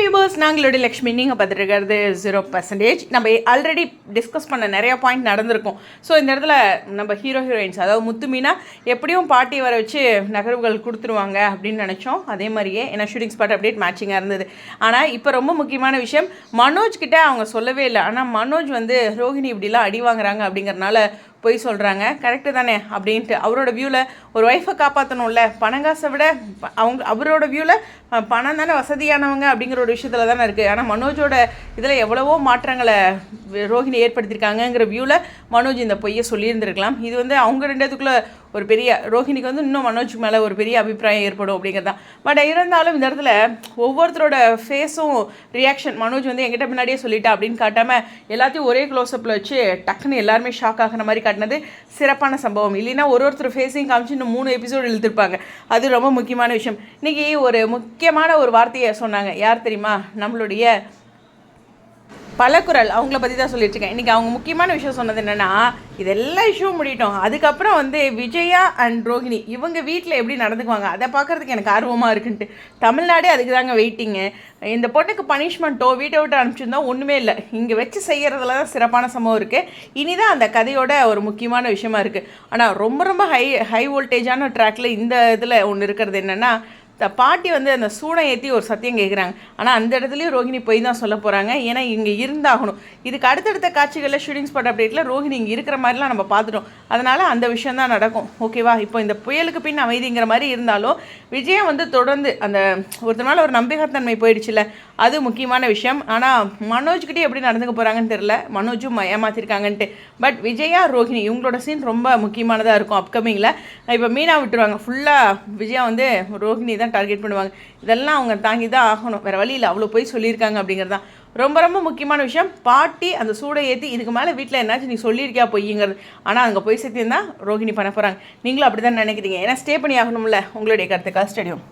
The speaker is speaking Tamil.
வியூவர்ஸ் நாங்களுடைய லக்ஷ்மி நீங்கள் பார்த்துருக்கிறது ஜீரோ பர்சன்டேஜ் நம்ம ஆல்ரெடி டிஸ்கஸ் பண்ண நிறைய பாயிண்ட் நடந்திருக்கும். ஸோ இந்த இடத்துல நம்ம ஹீரோ ஹீரோயின்ஸ் அதாவது முத்து மீனா எப்படியும் பாட்டி வர வச்சு நகர்வுகள் கொடுத்துருவாங்க அப்படின்னு நினச்சோம். அதே மாதிரியே ஏன்னா ஷூட்டிங் ஸ்பாட் அப்டேட் மேட்சிங்காக இருந்தது. ஆனால் இப்போ ரொம்ப முக்கியமான விஷயம் மனோஜ் கிட்ட அவங்க சொல்லவே இல்லை. ஆனால் மனோஜ் வந்து ரோஹிணி இப்படிலாம் அடி வாங்குறாங்க அப்படிங்கிறனால பொய் சொல்கிறாங்க கரெக்டு தானே? அப்படின்ட்டு அவரோட வியூவில் ஒரு ஒய்ஃபை காப்பாற்றணும்ல பணங்காசை விட ப- அவங்க அவரோட வியூவில் பணம் தானே வசதியானவங்க அப்படிங்கிற ஒரு விஷயத்தில் தானே இருக்குது ஆனால் மனோஜோட இதில் எவ்வளவோ மாற்றங்களை ரோஹிணி ஏற்படுத்தியிருக்காங்கங்கிற வியூவில் மனோஜ் இந்த பொய்யை சொல்லியிருந்திருக்கலாம். இது வந்து அவங்க ரெண்டுத்துக்குள்ளே ஒரு பெரிய ரோஹிணிக்கு வந்து இன்னும் மனோஜ் மேலே ஒரு பெரிய அபிப்பிராயம் ஏற்படும் அப்படிங்கிறது தான் பட் இருந்தாலும் இந்த இடத்துல ஒவ்வொருத்தரோட ஃபேஸும் ரியாக்ஷன் மனோஜ் வந்து என்கிட்ட முன்னாடியே சொல்லிட்டா அப்படின்னு காட்டாமல் எல்லாத்தையும் ஒரே க்ளோஸ்அப்பில் வச்சு டக்குன்னு எல்லாருமே ஷாக் ஆகிற மாதிரி காட்டினது சிறப்பான சம்பவம். இல்லைன்னா ஒரு ஒருத்தர் ஃபேஸையும் காமிச்சு இன்னும் மூணு எபிசோடு இழுத்துருப்பாங்க. அது ரொம்ப முக்கியமான விஷயம். இன்றைக்கி ஒரு முக்கியமான ஒரு வார்த்தையை சொன்னாங்க. யார் தெரியுமா? நம்மளுடைய பலக்குரல் அவங்கள பற்றி தான் சொல்லிட்டு இருக்கேன். இன்றைக்கி அவங்க முக்கியமான விஷயம் சொன்னது என்னென்னா இதெல்லாம் இஷ்யூ முடிட்டோம் அதுக்கப்புறம் வந்து விஜயா அண்ட் ரோஹிணி இவங்க வீட்டில் எப்படி நடந்துக்குவாங்க? அதை பார்க்குறதுக்கு எனக்கு ஆர்வமாக இருக்குன்ட்டு. தமிழ்நாடே அதுக்கு தாங்க வெயிட்டிங்கு இந்த பொண்ணுக்கு பனிஷ்மெண்ட்டோ வீட்டை விட்டு அனுப்பிச்சிருந்தா ஒன்றுமே இல்லை. இங்கே வச்சு செய்கிறதுல தான் சிறப்பான சம்பவம் இருக்குது இனிதான் அந்த கதையோட ஒரு முக்கியமான விஷயமா இருக்குது ஆனால் ரொம்ப ரொம்ப ஹை ஹை வோல்டேஜான ட்ராக்ல இந்த இதில் ஒன்று இருக்கிறது என்னென்னா பாட்டி வந்து அந்த சூடம் ஏற்றி ஒரு சத்தியம் கேட்குறாங்க ஆனால் அந்த இடத்துலையும் ரோஹிணி போய் தான் சொல்ல போகிறாங்க ஏன்னா இங்கே இருந்தாகணும். இதுக்கு அடுத்தடுத்த காட்சிகளில் ஷூட்டிங் ஸ்பாட் அப்டேட்டில் ரோஹிணி இங்கே இருக்கிற மாதிரிலாம் நம்ம பார்த்துட்டோம். அதனால் அந்த விஷயம் தான் நடக்கும். ஓகேவா இப்போ இந்த புயலுக்கு பின் அமைதிங்கிற மாதிரி இருந்தாலும் விஜயம் வந்து தொடர்ந்து அந்த ஒருத்தர் நாள் ஒரு நம்பிக்கைத்தன்மை போயிடுச்சுல அது முக்கியமான விஷயம். ஆனால் மனோஜ்கிட்டே எப்படி நடந்துக்க போகிறாங்கன்னு தெரில மனோஜும் ஏமாத்திருக்காங்கன்ட்டு. பட் விஜயா ரோஹிணி இவங்களோட சீன் ரொம்ப முக்கியமானதாக இருக்கும் அப்கமிங்கில் இப்போ மீனா விட்டுருவாங்க. ஃபுல்லாக விஜயா வந்து ரோஹிணி தான் டார்கெட் பண்ணுவாங்க. இதெல்லாம் அவங்க தாங்கி தான் ஆகணும். வேறு வழியில் அவ்வளோ போய் சொல்லியிருக்காங்க அப்படிங்கிறது தான். ரொம்ப ரொம்ப முக்கியமான விஷயம். பாட்டி அந்த சூடை ஏற்றி இதுக்கு மேலே வீட்டில் என்னாச்சும் நீ சொல்லியிருக்கியா பொய்யுங்கிறது ஆனால் அங்கே போய் சத்தியம் தான் ரோஹிணி பண்ண போகிறாங்க நீங்களும் அப்படி தான் நினைக்கிறீங்க. ஏன்னா ஸ்டே பண்ணி ஆகணும்ல. உங்களுடைய கருத்துக்காக ஸ்டடியம்